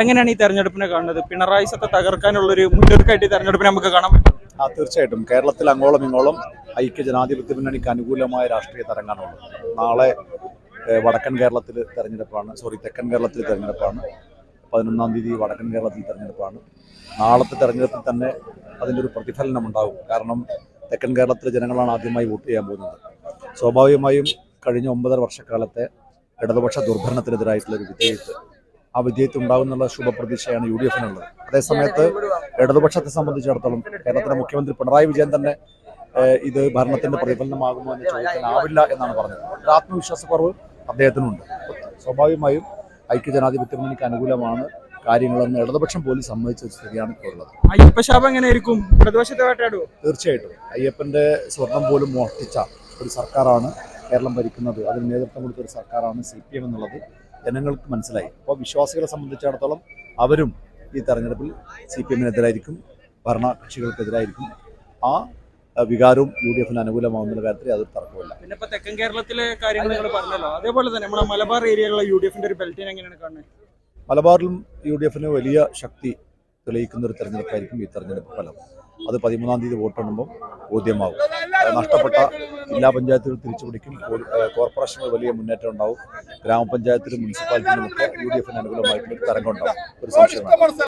എങ്ങനെയാണ് ഈ തെരഞ്ഞെടുപ്പിനെ കാണുന്നത്? പിണറായി തകർക്കാനുള്ള ഒരു മുന്നൊരുക്കായിട്ട് ഈ തെരഞ്ഞെടുപ്പിനെ നമുക്ക് കാണാൻ പറ്റും. ആ തീർച്ചയായിട്ടും. കേരളത്തിൽ അങ്ങോളം ഇങ്ങോളം ഐക്യ ജനാധിപത്യ മുന്നണിക്ക് അനുകൂലമായ രാഷ്ട്രീയ തരംഗാണുള്ളത്. നാളെ വടക്കൻ കേരളത്തിൽ തെരഞ്ഞെടുപ്പാണ്. സോറി തെക്കൻ കേരളത്തിൽ തെരഞ്ഞെടുപ്പാണ്. പതിനൊന്നാം തീയതി വടക്കൻ കേരളത്തിൽ തെരഞ്ഞെടുപ്പാണ്. നാളത്തെ തെരഞ്ഞെടുപ്പിൽ തന്നെ അതിന്റെ ഒരു പ്രതിഫലനം ഉണ്ടാകും. കാരണം തെക്കൻ കേരളത്തിലെ ജനങ്ങളാണ് ആദ്യമായി വോട്ട് ചെയ്യാൻ പോകുന്നത്. സ്വാഭാവികമായും കഴിഞ്ഞ ഒമ്പതര വർഷക്കാലത്തെ ഇടതുപക്ഷ ദുർഭരണത്തിനെതിരായിട്ടുള്ള ഒരു വിജയത്ത് ആ വിജയത്തിൽ ഉണ്ടാകുന്നുള്ള ശുഭപ്രതീക്ഷയാണ് യു ഡി എഫിനുള്ളത് അതേസമയത്ത് ഇടതുപക്ഷത്തെ സംബന്ധിച്ചിടത്തോളം കേരളത്തിലെ മുഖ്യമന്ത്രി പിണറായി വിജയൻ തന്നെ ഇത് ഭരണത്തിന്റെ പ്രതിഫലനമാകുമോ എന്ന് ചോദിക്കാനാവില്ല എന്നാണ് പറഞ്ഞത്. ഒരു ആത്മവിശ്വാസക്കുറവ് അദ്ദേഹത്തിനുണ്ട്. സ്വാഭാവികമായും ഐക്യജനാധിപത്യ മുന്നണിക്ക് അനുകൂലമാണ്. കാര്യങ്ങളെന്ന് ഇടതുപക്ഷം പോലും സമ്മതിച്ച ഒരു സ്ഥിതിയാണ് ഇപ്പോൾ ഉള്ളത്. അയ്യപ്പശാപം എങ്ങനെയായിരിക്കും തീർച്ചയായിട്ടും. അയ്യപ്പന്റെ സ്വർണം പോലും മോഷ്ടിച്ച ഒരു സർക്കാരാണ് കേരളം ഭരിക്കുന്നത്. അതിന് നേതൃത്വം കൊടുത്ത ഒരു സർക്കാരാണ് സി പി എം എന്നുള്ളത്. ജനങ്ങൾക്ക് മനസ്സിലായി. അപ്പോൾ വിശ്വാസികളെ സംബന്ധിച്ചിടത്തോളം അവരും ഈ തെരഞ്ഞെടുപ്പിൽ സി പി എമ്മിനെതിരായിരിക്കും ഭരണകക്ഷികൾക്കെതിരായിരിക്കും. ആ വികാരവും യു ഡി എഫിന് അനുകൂലമാകുന്ന കാര്യത്തിൽ അതൊരു തർക്കമില്ല പിന്നെ ഇപ്പൊ തെക്കൻ കേരളത്തിലെ കാര്യങ്ങൾ നിങ്ങൾ പറഞ്ഞല്ലോ. അതേപോലെ തന്നെ നമ്മുടെ മലബാർ ഏരിയയിലുള്ള യു ഡി എഫിന്റെ ഒരു ബെൽറ്റിനെ എങ്ങനെയാണ് കാണുന്നത്? മലബാറിലും യു ഡി എഫിന് വലിയ ശക്തി തെളിയിക്കുന്ന ഒരു തെരഞ്ഞെടുപ്പായിരിക്കും ഈ തെരഞ്ഞെടുപ്പ് ഫലം. അത് പതിമൂന്നാം തീയതി വോട്ടെണ്ണുമ്പോൾ ബോധ്യമാകും. നഷ്ടപ്പെട്ട ജില്ലാ പഞ്ചായത്തുകൾ തിരിച്ചുപിടിക്കും. കോർപ്പറേഷനുകൾ വലിയ മുന്നേറ്റം ഉണ്ടാവും. ഗ്രാമപഞ്ചായത്തിലും മുനിസിപ്പാലിറ്റിയിലും ഒക്കെ യു ഡി എഫിന് അനുകൂലമായിട്ടുള്ള ഒരു തരംഗം ഉണ്ടാവും. ഒരു സംശയം വേണ്ട.